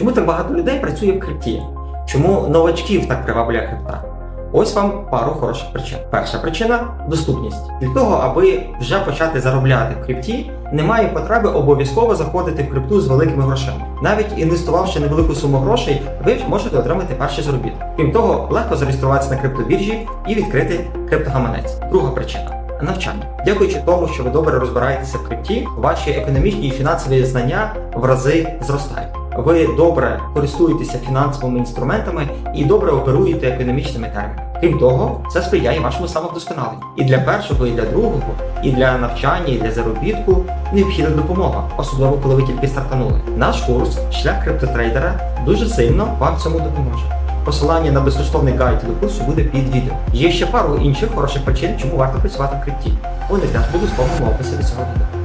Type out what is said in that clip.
Чому так багато людей працює в крипті? Чому новачків так приваблює крипта? Ось вам пару хороших причин. Перша причина доступність. Для того, аби вже почати заробляти в крипті, немає потреби обов'язково заходити в крипту з великими грошима. Навіть інвестувавши невелику суму грошей, ви можете отримати перший заробіток. Крім того, легко зареєструватися на криптобіржі і відкрити криптогаманець. Друга причина. Навчання. Дякуючи тому, що ви добре розбираєтеся в крипті, ваші економічні і фінансові знання в рази зростають. Ви добре користуєтеся фінансовими інструментами і добре оперуєте економічними термінами. Крім того, це сприяє вашому самовдосконаленню. І для першого, і для другого, і для навчання, і для заробітку необхідна допомога, особливо коли ви тільки стартанули. Наш курс Шлях криптотрейдера дуже сильно вам цьому допоможе. Посилання на безкоштовний гайд до курсу буде під відео. Є ще пару інших хороших причин, чому варто працювати в крипті. Вони теж будуть в повному описі до цього відео.